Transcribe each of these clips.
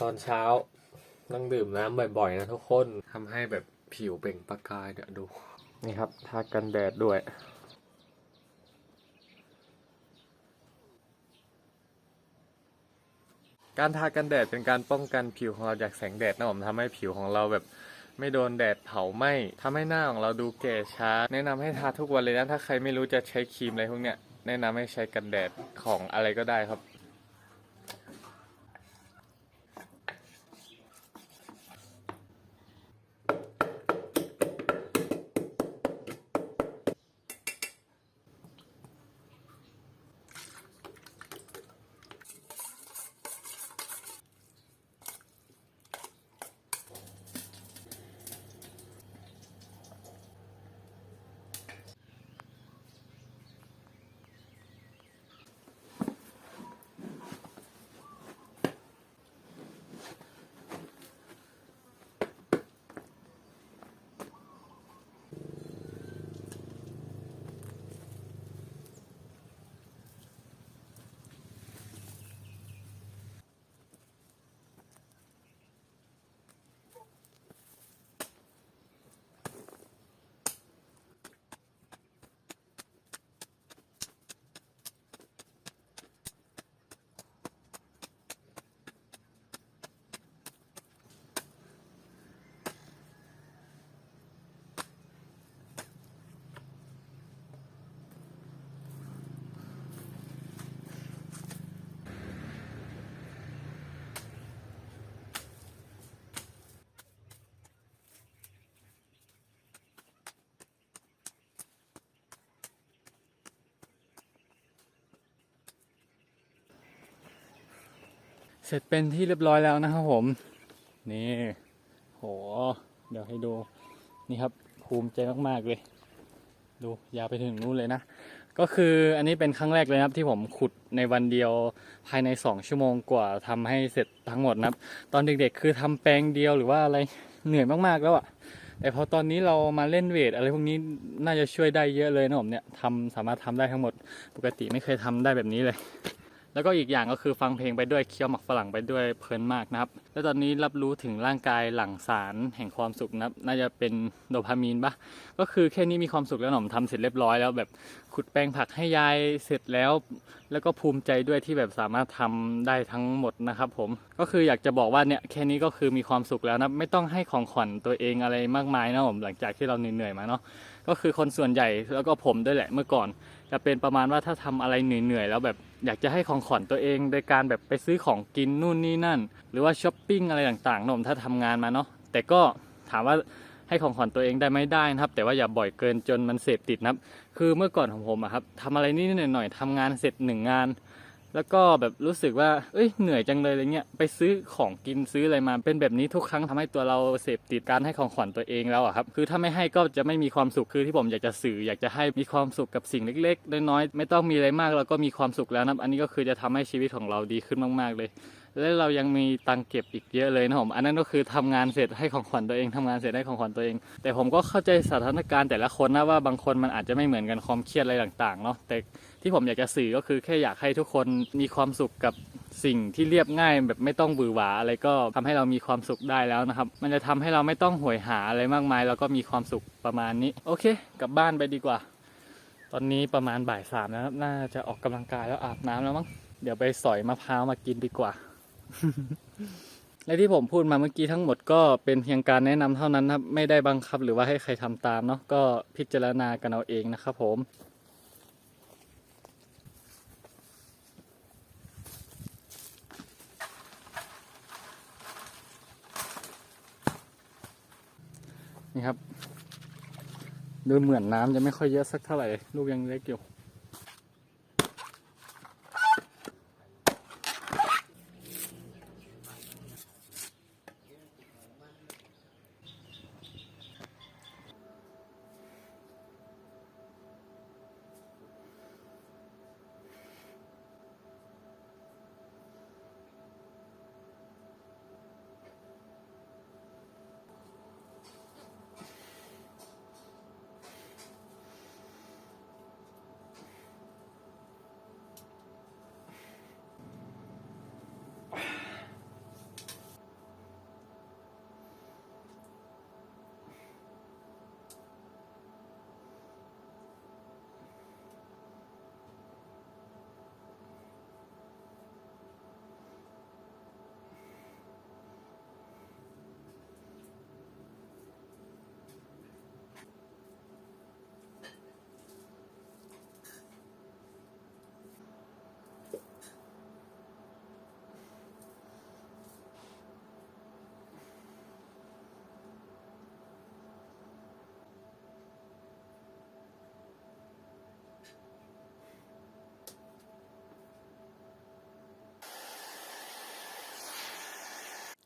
ตอนเช้าต้องดื่มน้ำบ่อยๆ นะทุกคนทำให้แบบผิวเปล่งประกายเนี่ยดู นี่ครับทากันแดดด้วย การทากันแดดเป็นการป้องกันผิวของเราจากแสงแดดนะผมทำให้ผิวของเราแบบไม่โดนแดดเผาไหม้ทำให้หน้าของเราดูแก่ช้า แนะนำให้ทาทุกวันเลยนะ ถ้าใครไม่รู้จะใช้ครีมอะไรพวกเนี้ย แนะนำให้ใช้กันแดดของอะไรก็ได้ครับ เสร็จเป็นที่เรียบร้อยแล้วนะครับผม นี่โหเดี๋ยวให้ดูนี่ครับภูมิใจมากๆเลย ดูยาวไปถึงนู้นเลยนะ ก็คืออันนี้เป็นครั้งแรกเลยนะครับที่ผมขุดในวันเดียวภายใน 2 ชั่วโมงกว่าทำให้เสร็จทั้งหมดนะครับ ตอนเด็กๆ คือทำแปลงเดียวหรือว่าอะไรเหนื่อยมากๆแล้วอะแต่พอตอนนี้เรามาเล่นเวทอะไรพวกนี้น่าจะช่วยได้เยอะเลยนะผมเนี่ยทำสามารถทำได้ทั้งหมดปกติไม่เคยทำได้แบบนี้เลย แล้วก็อีกอย่างก็คือฟังเพลงไปด้วยเคี้ยวหมักฝรั่งไปด้วยเพลินมากนะครับ แล้วตอนนี้รับรู้ถึงร่างกายหลั่งสารแห่งความสุขนะครับ น่าจะเป็นโดพามีนปะก็คือแค่นี้มีความสุขแล้วหนอมทำเสร็จเรียบร้อยแล้วแบบขุดแปลงผักให้ยายเสร็จแล้ว แล้วก็ภูมิใจด้วยที่แบบสามารถทำได้ทั้งหมดนะครับผมก็คืออยากจะบอกว่าเนี่ยแค่นี้ก็คือมีความสุขแล้วนะไม่ต้องให้ของขวัญตัวเองอะไรมากมายนะผมหลังจากที่เราเหนื่อยๆมาเนาะก็คือคนส่วนใหญ่แล้วก็ผมด้วยแหละเมื่อก่อนจะเป็นประมาณว่าถ้าทำอะไรเหนื่อยๆแล้วแบบ อยากจะให้ของขวัญตัวเองโดยการแบบไปซื้อของกินนู่นนี่นั่น หรือว่าช้อปปิ้งอะไรต่างๆนมถ้าทำงานมาเนาะแต่ก็ถามว่าให้ของขวัญตัวเองได้ไหมได้นะครับ แต่ว่าอย่าบ่อยเกินจนมันเสพติดนะครับ คือเมื่อก่อนของผมอะครับทำอะไรนิดหน่อยๆทำงานเสร็จหนึ่งงาน แล้วก็แบบรู้สึกว่า เอ้ย เหนื่อยจังเลยอะไรเงี้ย ไปซื้อของกินซื้ออะไรมา เป็นแบบนี้ทุกครั้งทำให้ตัวเราเสพติดการให้ของขวัญตัวเองแล้วอะครับ คือถ้าไม่ให้ก็จะไม่มีความสุข คือที่ผมอยากจะสื่ออยากจะให้มีความสุขกับสิ่งเล็กๆ น้อยๆ ไม่ต้องมีอะไรมากเราก็มีความสุขแล้วนะ อันนี้ก็คือจะทำให้ชีวิตของเราดีขึ้นมาก ๆ เลย และเรายังมีตังเก็บอีกเยอะเลยนะผม อันนั้นก็คือทำงานเสร็จให้ของขวัญตัวเองทำงานเสร็จให้ของขวัญตัวเอง แต่ผมก็เข้าใจสถานการณ์แต่ละคนนะว่าบางคนมันอาจจะไม่เหมือนกันความเครียดอะไรต่างๆเนาะ แต่ที่ผมอยากจะสื่อก็คือแค่อยากให้ทุกคนมีความสุขกับสิ่งที่เรียบง่ายแบบไม่ต้องบือหวาอะไรก็ทำให้เรามีความสุขได้แล้วนะครับ มันจะทำให้เราไม่ต้องหวยหาอะไรมากมาย แล้วก็มีความสุขประมาณนี้ โอเค กลับบ้านไปดีกว่า ตอนนี้ประมาณบ่ายสามนะครับ น่าจะออกกำลังกายแล้วอาบน้ำแล้วมั้ง เดี๋ยวไปสอยมะพร้าวมากินดีกว่า และที่ผมพูดมาเมื่อกี้ทั้งหมดก็เป็นเพียงการแนะนำเท่านั้นนะครับ ไม่ได้บังคับหรือว่าให้ใครทำตามเนาะก็พิจารณากันเอาเองนะครับผมนี่ครับ ดูเหมือนน้ำจะไม่ค่อยเยอะสักเท่าไหร่ ลูกยังเล็กอยู่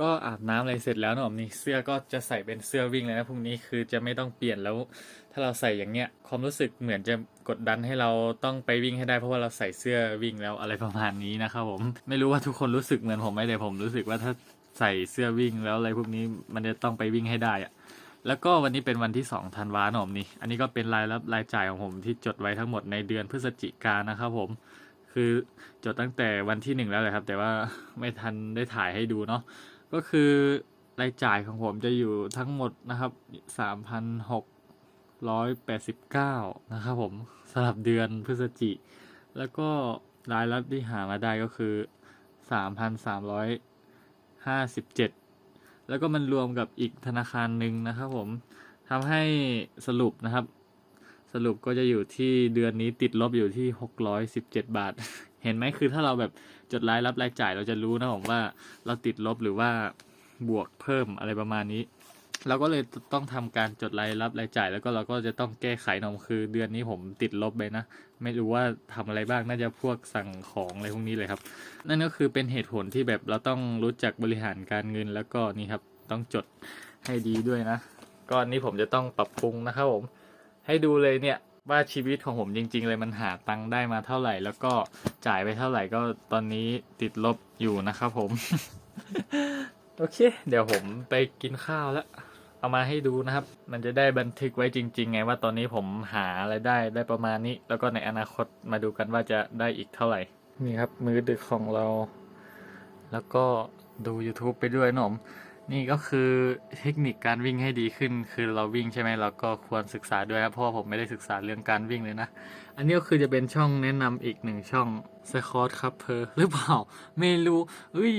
ก็อาบน้ำอะไรเสร็จแล้วเนอะนี่เสื้อก็จะใส่เป็นเสื้อวิ่งเลยนะพรุ่งนี้คือจะไม่ต้องเปลี่ยนแล้ว ถ้าเราใส่อย่างเงี้ยความรู้สึกเหมือนจะกดดันให้เราต้องไปวิ่งให้ได้เพราะว่าเราใส่เสื้อวิ่งแล้วอะไรประมาณนี้นะครับผมไม่รู้ว่าทุกคนรู้สึกเหมือนผมไหมแต่ผมรู้สึกว่าถ้าใส่เสื้อวิ่งแล้วอะไรพวกนี้มันจะต้องไปวิ่งให้ได้อะแล้วก็วันนี้เป็นวันที่2ธันวาคมนี่อันนี้ก็เป็นรายรับรายจ่ายของผมที่จดไว้ทั้งหมดในเดือนพฤศจิกายนนะครับผมคือจดตั้งแต่วันที่หนึ่งแล้วเลยครับ แต่ว่าไม่ทันได้ถ่ายให้ดูเนาะ ก็คือรายจ่ายของผมจะอยู่ทั้งหมดนะครับสามพันหกร้อยแปดสิบเก้านะครับผมสำหรับเดือนพฤศจิ แล้วก็รายรับที่หามาได้ก็คือสามพันสามร้อยห้าสิบเจ็ดแล้วก็มันรวมกับอีกธนาคารหนึ่งนะครับผมทำให้สรุปนะครับ สรุปก็จะอยู่ที่เดือนนี้ติดลบอยู่ที่หกร้อยสิบเจ็ดบาท เห็นไหมคือถ้าเราแบบจดรายรับรายจ่ายเราจะรู้นะผมว่าเราติดลบหรือว่าบวกเพิ่มอะไรประมาณนี้ เราก็เลยต้องทำการจดรายรับรายจ่าย แล้วก็เราก็จะต้องแก้ไขนมคือเดือนนี้ผมติดลบไปนะ ไม่รู้ว่าทำอะไรบ้างน่าจะพวกสั่งของอะไรพวกนี้เลยครับ นั่นก็คือเป็นเหตุผลที่แบบเราต้องรู้จักบริหารการเงินแล้วก็นี่ครับต้องจดให้ดีด้วยนะ ก็อันนี้ผมจะต้องปรับปรุงนะครับผมให้ดูเลยเนี่ย ว่าชีวิตของผมจริง ๆ เลยมันหาตังค์ได้มาเท่าไหร่ แล้วก็จ่ายไปเท่าไหร่ก็ตอนนี้ติดลบอยู่นะครับผม โอเค เดี๋ยวผมไปกินข้าวแล้วเอามาให้ดูนะครับ มันจะได้บันทึกไว้จริง ๆ ไงว่าตอนนี้ผมหาอะไรได้ได้ประมาณนี้ แล้วก็ในอนาคตมาดูกันว่าจะได้อีกเท่าไหร่ นี่ครับ มือดึกของเรา แล้วก็ดู YouTube ไปด้วยหนอม นี่ก็คือเทคนิคการวิ่งให้ดีขึ้น คือเราวิ่งใช่ไหมเราก็ควรศึกษาด้วยนะเพราะว่าผมไม่ได้ศึกษาเรื่องการวิ่งเลยนะ อันนี้ก็คือจะเป็นช่องแนะนำอีกหนึ่งช่องสคอตครับเพอหรือเปล่าไม่รู้เอ้ย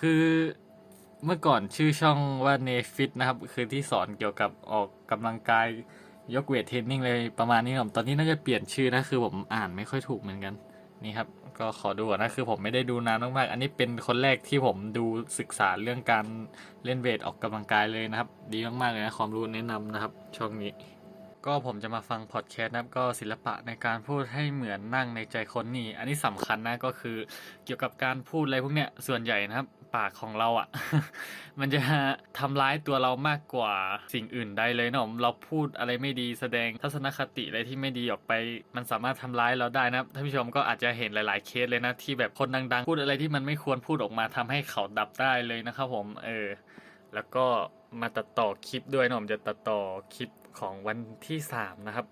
คือเมื่อก่อนชื่อช่องว่าเนฟิตนะครับ คือที่สอนเกี่ยวกับออกกำลังกายยกเวทเทรนนิ่งเลยประมาณนี้ครับตอนนี้น่าจะเปลี่ยนชื่อนะคือผมอ่านไม่ค่อยถูกเหมือนกัน นี่ครับ ก็ขอดูก่อนนะคือผมไม่ได้ดูนานมากๆอันนี้เป็นคนแรกที่ผมดูศึกษาเรื่องการเล่นเวทออกกำลังกายเลยนะครับ ดีมากๆเลยนะความรู้แนะนำนะครับ ช่องนี้ ก็ผมจะมาฟังพอดแคสต์นะครับก็ศิลปะในการพูดให้เหมือนนั่งในใจคนนี่ อันนี้สำคัญนะก็คือเกี่ยวกับการพูดอะไรพวกเนี้ยส่วนใหญ่นะครับปากของเราอะ่ะ มันจะทำร้ายตัวเรามากกว่าสิ่งอื่นได้เลยเนาะเราพูดอะไรไม่ดีแสดงทัศนคติอะไรที่ไม่ดีออกไป มันสามารถทำร้ายเราได้นะครับท่านผู้ชมก็อาจจะเห็นหลาย ๆเคสเลยนะที่แบบคนดัง ๆ พูดอะไรที่มันไม่ควรพูดออกมาทำให้เขาดับได้เลยนะครับผมเออแล้วก็มาตัดต่อคลิปด้วยนะผมจะตัดต่อคลิป ของวันที่ 3 นะครับ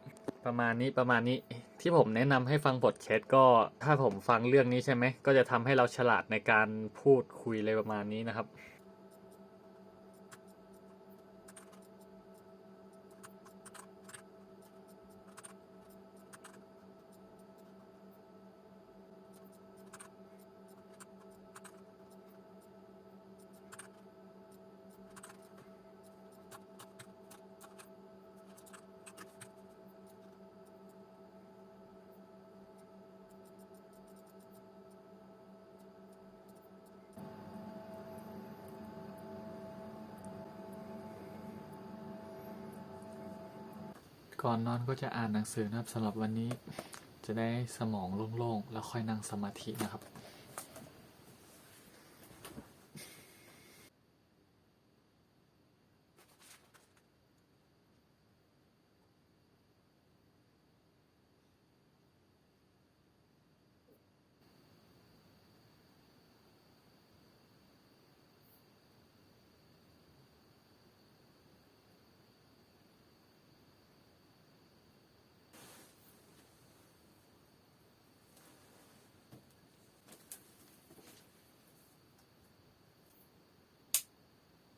ประมาณนี้ประมาณนี้ที่ผมแนะนำให้ฟังบทแคสก็ถ้าผมฟังเรื่องนี้ใช่ไหมก็จะทำให้เราฉลาดในการพูดคุยอะไรประมาณนี้นะครับ ก่อนนอนก็จะอ่านหนังสือนะครับสำหรับวันนี้ จะได้สมองโล่งๆ แล้วค่อยนั่งสมาธินะครับ